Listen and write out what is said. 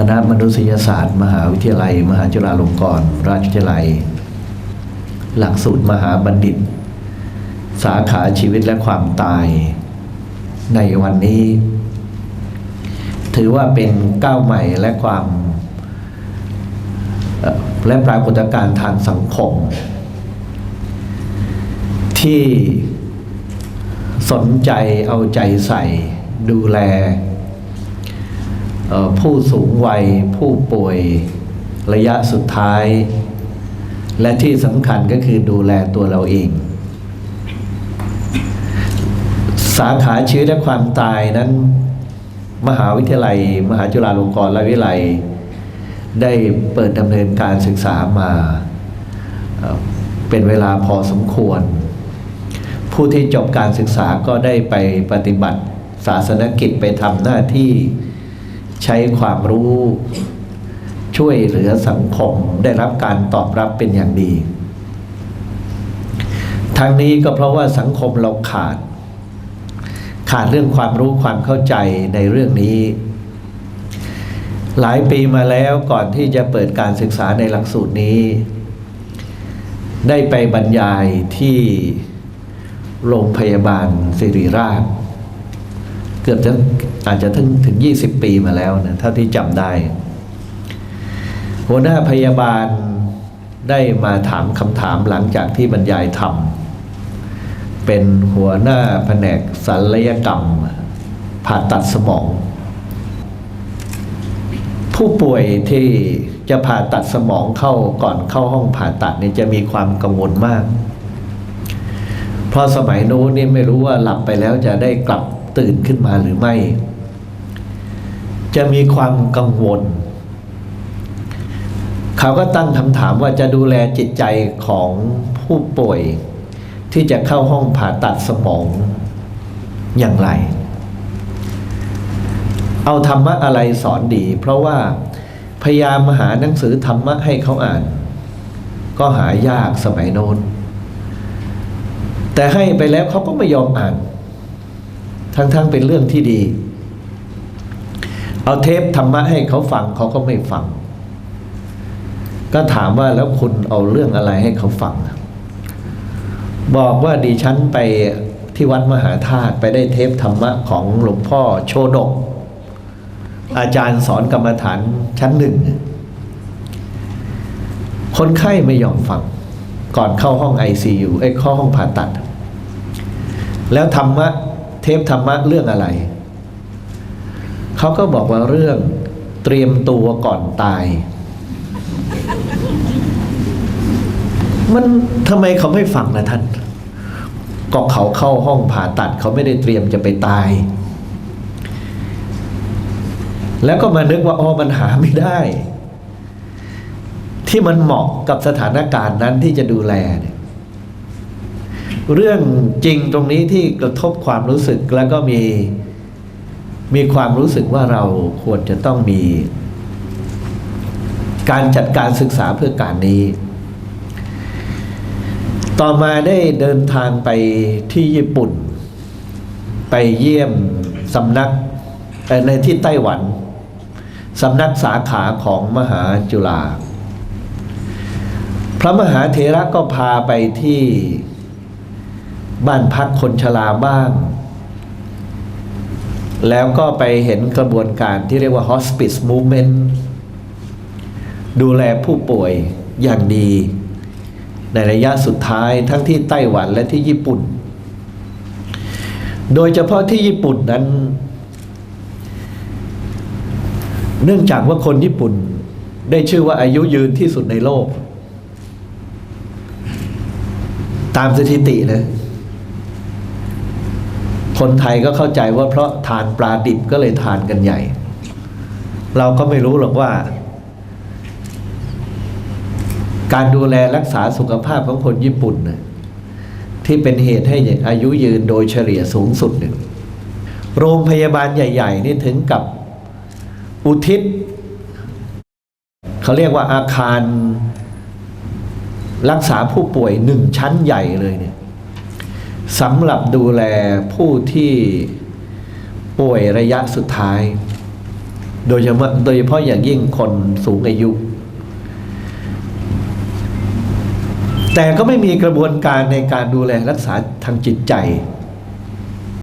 คณะมนุษยศาสตร์ มหาวิทยาลัย มหาจุฬาลงกรณราชวิทยาลัย หลักสูตรมหาบัณฑิต สาขาชีวิตและความตาย ในวันนี้ ถือว่าเป็นก้าวใหม่และความ และปรากฏการณ์ทางสังคม ที่สนใจเอาใจใส่ดูแล ผู้สูงวัยผู้ป่วยระยะสุดท้าย และที่สำคัญก็คือดูแลตัวเราเอง สาขาชีวิตและความตายนั้น มหาวิทยาลัย มหาจุฬาลงกรณราชวิทยาลัย ได้เปิดดำเนินการศึกษามาเอ่อเป็นเวลาพอสมควร ผู้ที่จบการศึกษาก็ได้ไปปฏิบัติศาสนกิจไปทำหน้าที่ ใช้ความรู้ช่วยเหลือสังคมได้รับการตอบรับเป็นอย่างดี ทั้งนี้ก็เพราะว่าสังคมเราขาด ขาดเรื่องความรู้ความเข้าใจในเรื่องนี้ หลายปีมาแล้วก่อนที่จะเปิดการศึกษาในหลักสูตรนี้ ได้ไปบรรยายที่โรงพยาบาลสิริราช เกือบจะอาจจะถึงถึง20ปีมาแล้วนะเท่าที่จำได้ หัวหน้าพยาบาลได้มาถามคำถามหลังจากที่บรรยายธรรมเป็นหัวหน้าแผนกศัลยกรรม ผ่าตัดสมอง ผู้ป่วยที่จะผ่าตัดสมองเข้าก่อนเข้าห้องผ่าตัดนี่จะมีความกังวลมาก เพราะสมัยโน้นนี่ไม่รู้ว่าหลับไปแล้วจะได้กลับ ตื่นขึ้นมาหรือไม่ จะมีความกังวล เขาก็ตั้งคำถามว่าจะดูแลจิตใจของผู้ป่วย ที่จะเข้าห้องผ่าตัดสมองอย่างไร เอาธรรมะอะไรสอนดี เพราะว่าพยายามหาหนังสือธรรมะให้เขาอ่าน ก็หายากสมัยโน้นแต่ให้ไปแล้วเขาก็ไม่ยอมอ่าน ทั้งๆเป็นเรื่องที่ดี เอาเทปธรรมะให้เขาฟังเขาก็ไม่ฟัง ก็ถามว่าแล้วคุณเอาเรื่องอะไรให้เขาฟัง บอกว่าดิฉันไปที่วัดมหาธาตุไปได้เทปธรรมะของหลวงพ่อโชดก อาจารย์สอนกรรมฐานชั้นหนึ่ง คนไข้ไม่ยอมฟัง ก่อนเข้าห้อง ICU ไอ้ข้าห้องผ่าตัด แล้วธรรมะ ปธรรมะเรื่องอะไร เขาก็บอกว่าเรื่องเตรียมตัวก่อนตาย มันทำไมเขาไม่ฟังนะท่าน ก็เขาเข้าห้องผ่าตัด เขาไม่ได้เตรียมจะไปตาย แล้วก็มานึกว่าอ๋อมันหาไม่ได้ ที่มันเหมาะกับสถานการณ์นั้นที่จะดูแลเนี่ย เรื่องจริงตรงนี้ที่กระทบความรู้สึกแล้วก็มีมีความรู้สึกว่าเราควรจะต้องมี การจัดการศึกษาเพื่อการนี้ ต่อมาได้เดินทางไปที่ญี่ปุ่น ไปเยี่ยมสำนักในที่ไต้หวันสำนักสาขาของมหาจุฬาพระมหาเถระก็พาไปที่ บ้านพักคนชราบ้าง แล้วก็ไปเห็นกระบวนการที่เรียกว่า hospice movement ดูแลผู้ป่วยอย่างดี ในระยะสุดท้ายทั้งที่ไต้หวันและที่ญี่ปุ่น โดยเฉพาะที่ญี่ปุ่นนั้น เนื่องจากว่าคนญี่ปุ่นได้ชื่อว่าอายุยืนที่สุดในโลก ตามสถิตินะ คนไทยก็เข้าใจว่าเพราะทานปลาดิบก็เลยทานกันใหญ่ เราก็ไม่รู้หรอกว่า การดูแลรักษาสุขภาพของคนญี่ปุ่นนะที่เป็นเหตุให้อายุยืนโดยเฉลี่ยสูงสุดเนี่ยโรงพยาบาลใหญ่ ๆ นี่ถึงกับอุทิศ เขาเรียกว่าอาคารรักษาผู้ป่วยหนึ่งชั้นใหญ่เลยเนี่ย สำหรับดูแลผู้ที่ป่วยระยะสุดท้าย โดยเฉพาะโดยเฉพาะอย่างยิ่งคนสูงอายุ แต่ก็ไม่มีกระบวนการในการดูแลรักษาทางจิตใจ